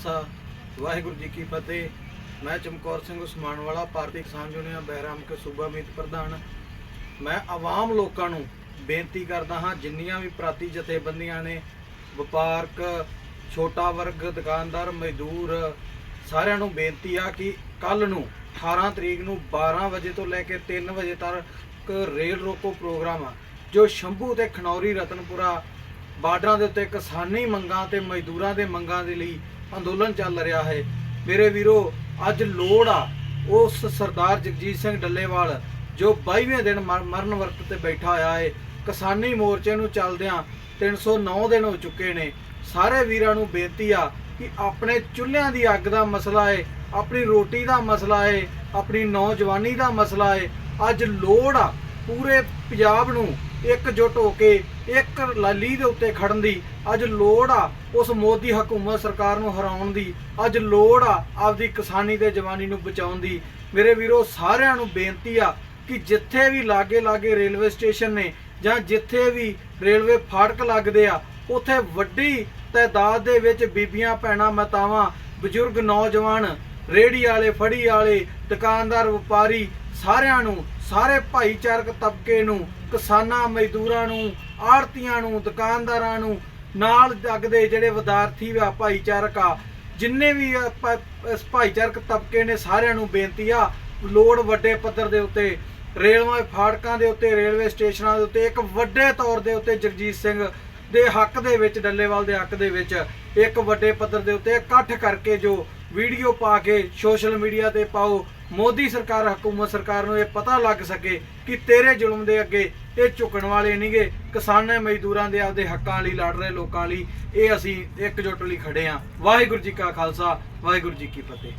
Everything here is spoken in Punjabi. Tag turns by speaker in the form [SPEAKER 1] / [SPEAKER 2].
[SPEAKER 1] ਖਾਲਸਾ ਵਾਹਿਗੁਰੂ ਜੀ ਕੀ ਫਤਿਹ। ਮੈਂ ਚਮਕੌਰ ਸਿੰਘ ਉਸਮਾਨ ਵਾਲਾ ਭਾਰਤੀ ਕਿਸਾਨ ਯੂਨੀਅਨ, ਬਹਿਰਾਮ ਕੇ ਸੂਬਾ ਮੀਤ ਪ੍ਰਧਾਨ। ਮੈਂ ਆਵਾਮ ਲੋਕਾਂ ਨੂੰ ਬੇਨਤੀ ਕਰਦਾ ਹਾਂ, ਜਿੰਨੀਆਂ ਵੀ ਪ੍ਰਾਤੀ ਜਥੇਬੰਦੀਆਂ ਨੇ, ਵਪਾਰਕ, ਛੋਟਾ ਵਰਗ, ਦੁਕਾਨਦਾਰ, ਮਜ਼ਦੂਰ, ਸਾਰਿਆਂ ਨੂੰ ਬੇਨਤੀ ਆ ਕਿ ਕੱਲ ਨੂੰ 18 ਤਰੀਕ ਨੂੰ 12 ਵਜੇ ਤੋਂ ਲੈ ਕੇ 3 ਵਜੇ ਤੱਕ ਰੇਲ ਰੋਕੋ ਪ੍ਰੋਗਰਾਮ ਆ, ਜੋ ਸ਼ੰਭੂ ਤੇ ਖਨੌਰੀ ਰਤਨਪੁਰਾ ਬਾਰਡਰਾਂ ਦੇ ਉੱਤੇ ਕਿਸਾਨੀ ਮੰਗਾਂ ਤੇ ਮਜ਼ਦੂਰਾਂ ਦੇ ਮੰਗਾਂ ਦੇ ਲਈ ਅੰਦੋਲਨ ਚੱਲ ਰਿਹਾ ਹੈ। ਮੇਰੇ ਵੀਰੋ, ਅੱਜ ਲੋੜ ਆ ਉਸ ਸਰਦਾਰ ਜਗਜੀਤ ਸਿੰਘ ਡੱਲੇਵਾਲ, ਜੋ 22ਵੇਂ ਦਿਨ ਮਰ- ਮਰਨ ਵਰਤ ਤੇ ਬੈਠਾ ਹੋਇਆ ਹੈ। ਕਿਸਾਨੀ ਮੋਰਚੇ ਨੂੰ ਚੱਲਦਿਆਂ 309 ਦਿਨ ਹੋ ਚੁੱਕੇ ਨੇ। ਸਾਰੇ ਵੀਰਾਂ ਨੂੰ ਬੇਨਤੀ ਆ ਕਿ ਆਪਣੇ ਚੁੱਲ੍ਹਿਆਂ ਦੀ ਅੱਗ ਦਾ ਮਸਲਾ ਹੈ ਆਪਣੀ ਰੋਟੀ ਦਾ ਮਸਲਾ ਹੈ ਆਪਣੀ ਨੌਜਵਾਨੀ ਦਾ ਮਸਲਾ ਹੈ ਅੱਜ ਲੋੜ ਆ ਪੂਰੇ ਪੰਜਾਬ ਨੂੰ ਇਕਜੁੱਟ ਹੋ ਕੇ ਇੱਕ ਲਾਲੀ ਦੇ ਉੱਤੇ ਖੜਨ ਦੀ ਅੱਜ ਲੋੜ ਆ ਉਸ ਮੋਦੀ ਹਕੂਮਤ ਸਰਕਾਰ ਨੂੰ ਹਰਾਉਣ ਦੀ। ਅੱਜ ਲੋੜ ਆ ਆਪਦੀ ਕਿਸਾਨੀ ਤੇ ਜਵਾਨੀ ਨੂੰ ਬਚਾਉਣ ਦੀ। ਮੇਰੇ ਵੀਰੋ, ਸਾਰਿਆਂ ਨੂੰ ਬੇਨਤੀ ਆ ਕਿ ਜਿੱਥੇ ਵੀ ਲਾਗੇ ਲਾਗੇ ਰੇਲਵੇ ਸਟੇਸ਼ਨ ਨੇ ਜਾਂ ਜਿੱਥੇ ਵੀ ਰੇਲਵੇ ਫਾਟਕ ਲੱਗਦੇ ਆ, ਉੱਥੇ ਵੱਡੀ ਤਾਦਾਦ ਦੇ ਵਿੱਚ ਬੀਬੀਆਂ, ਭੈਣਾਂ, ਮਾਤਾਵਾਂ, ਬਜ਼ੁਰਗ, ਨੌਜਵਾਨ ਰੇੜੀ ਵਾਲੇ, ਫੜੀ ਵਾਲੇ, ਦੁਕਾਨਦਾਰ, ਵਪਾਰੀ ਸਾਰਿਆਂ ਨੂੰ, ਸਾਰੇ ਭਾਈਚਾਰਕ ਤਬਕੇ ਨੂੰ, ਕਿਸਾਨਾਂ, ਮਜ਼ਦੂਰਾਂ ਨੂੰ ਆੜਤੀਆਂ ਨੂੰ, ਦੁਕਾਨਦਾਰਾਂ ਨੂੰ ਨਾਲ ਜਗਦੇ ਜਿਹੜੇ ਵਿਦਿਆਰਥੀ ਆ, ਭਾਈਚਾਰਕ ਆ, ਜਿੰਨੇ ਵੀ ਇਸ ਭਾਈਚਾਰਕ ਤਬਕੇ ਨੇ ਸਾਰਿਆਂ ਨੂੰ ਬੇਨਤੀ ਆ, ਲੋੜ ਵੱਡੇ ਪੱਧਰ ਦੇ ਉੱਤੇ, ਰੇਲਵੇ ਫਾਟਕਾਂ ਦੇ ਉੱਤੇ, ਰੇਲਵੇ ਸਟੇਸ਼ਨਾਂ ਦੇ ਉੱਤੇ, ਇੱਕ ਵੱਡੇ ਤੌਰ ਦੇ ਉੱਤੇ ਜਗਜੀਤ ਸਿੰਘ ਦੇ ਹੱਕ ਦੇ ਵਿੱਚ, ਡੱਲੇਵਾਲ ਦੇ ਹੱਕ ਦੇ ਵਿੱਚ, ਇੱਕ ਵੱਡੇ ਪੱਧਰ ਦੇ ਉੱਤੇ ਇਕੱਠ ਕਰਕੇ ਜੋ ਵੀਡੀਓ ਪਾ ਕੇ ਸੋਸ਼ਲ ਮੀਡੀਆ ਤੇ ਪਾਓ। ਮੋਦੀ ਸਰਕਾਰ, ਹਕੂਮਤ ਸਰਕਾਰ ਨੂੰ ਇਹ ਪਤਾ ਲੱਗ ਸਕੇ ਕਿ ਤੇਰੇ ਜ਼ੁਲਮ ਦੇ ਅੱਗੇ ਇਹ ਝੁਕਣ ਵਾਲੇ ਨਹੀਂਗੇ। ਕਿਸਾਨਾਂ, ਮਜ਼ਦੂਰਾਂ ਦੇ ਆਪਦੇ ਹੱਕਾਂ ਲਈ ਲੜ ਰਹੇ ਲੋਕਾਂ ਲਈ ਇਹ ਅਸੀਂ ਇਕਜੁੱਟ ਲਈ ਖੜੇ ਆਂ ਵਾਹਿਗੁਰੂ ਜੀ ਕਾ ਖਾਲਸਾ, ਵਾਹਿਗੁਰੂ ਜੀ ਕੀ ਫਤਿਹ।